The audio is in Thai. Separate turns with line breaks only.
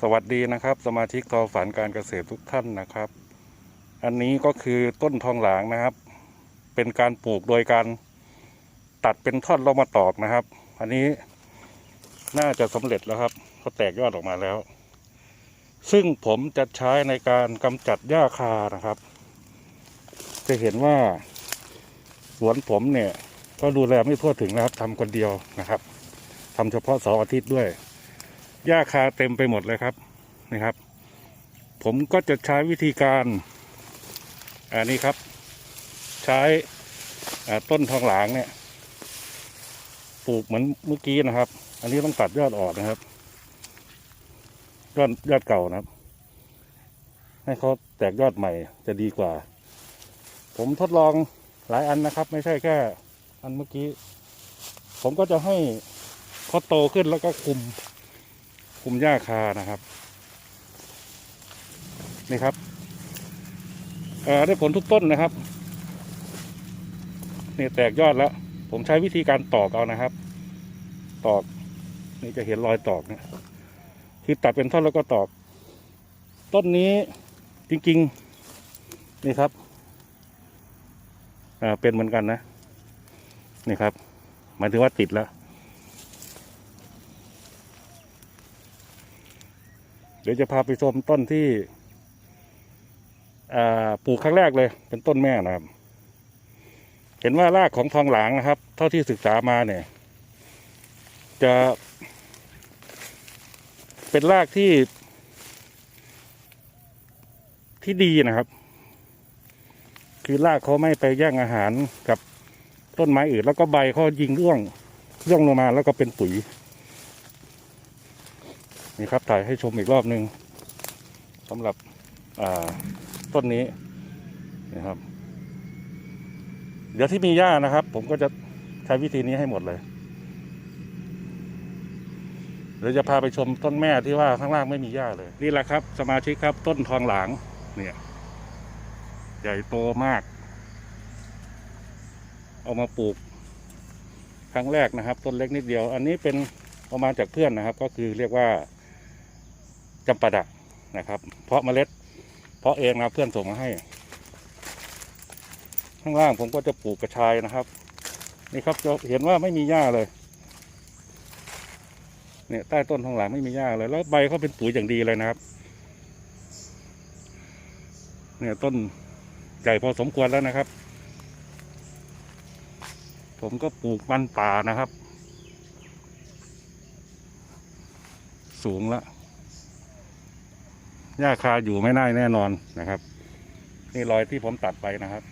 สวัสดีนะครับ สมาชิกทอฝันการเกษตรทุกท่านนะครับ อันนี้ก็คือต้นทองหลางนะครับ เป็นการปลูกโดยการตัดเป็นท่อนแล้วมาตอกนะครับ อันนี้น่าจะสำเร็จแล้วครับเขาแตกยอดออกมาแล้ว ซึ่งผมจะใช้ในการกำจัดหญ้าคานะครับ จะเห็นว่าสวนผมเนี่ยก็ดูแลไม่ทั่วถึงนะครับทำคนเดียวนะครับทำเฉพาะเสาร์อาทิตย์ด้วย หญ้าคาเต็มไปหมดเลยครับนี่ครับ ผมก็จะใช้วิธีการอันนี้ครับ ใช้ต้นทองหลางเนี่ยปลูกเหมือนเมื่อกี้นะครับ อันนี้ต้องตัดยอดออกนะครับยอดยอดเก่านะครับ ให้เขาแตกยอดใหม่จะดีกว่า ผมทดลองหลายอันนะครับ ไม่ใช่แค่ อันเมื่อกี้ ผมก็จะให้เขาโตขึ้นแล้วก็คุม คุมหญ้าคานะครับ นี่ครับได้ผลทุกต้นนะครับนี่แตกยอดแล้ว ผมใช้วิธีการตอกเอานะครับ ตอก นี่จะเห็นรอยตอกนี่ยคือตัดเป็นท่อนแล้วก็ตอก ต้นนี้จริงๆ นี่ครับเป็นเหมือนกันนะ นี่ครับ หมายถึงว่าติดแล้ว เดี๋ยวจะพาไปชมต้นที่ปลูกครั้งแรกเลย เป็นต้นแม่นะครับ เห็นว่ารากของทองหลางนะครับ เท่าที่ศึกษามาเนี่ย จะ เป็นรากที่ ที่ดีนะครับ คือรากเขาไม่ไปแย่งอาหารกับต้นไม้อื่น แล้วก็ใบเขายิงร่วงร่วงลงมาแล้วก็เป็นปุ๋ย นี่ครับถ่ายให้ชมอีกรอบหนึ่งสำหรับต้นนี้นะครับ เดี๋ยวที่มีหญ้านะครับ ผมก็จะใช้วิธีนี้ให้หมดเลยเดี๋ยวจะพาไปชมต้นแม่ที่ว่าข้างล่างไม่มีหญ้าเลย นี่แหละครับ สมาชิกครับ ต้นทองหลางเนี่ยใหญ่โตมาก เอามาปลูก ครั้งแรกนะครับ ต้นเล็กนิดเดียว อันนี้เป็นเอามาจากเพื่อนนะครับ ก็คือเรียกว่า จำปาดะนะครับ เพราะเมล็ด เพราะเองนะเพื่อนส่งมาให้ ข้างล่างผมก็จะปลูกกระชายนะครับ นี่ครับจะเห็นว่าไม่มีหญ้าเลยเนี่ยใต้ต้นทองหลางไม่มีหญ้าเลยแล้วใบเขาเป็นปุ๋ยอย่างดีเลยนะครับ เนี่ยต้นใหญ่พอสมควรแล้วนะครับ ผมก็ปลูกมันป่านะครับ สูงละ หญ้าคาอยู่ไม่ได้แน่นอนนะครับ นี่รอยที่ผมตัดไปนะครับ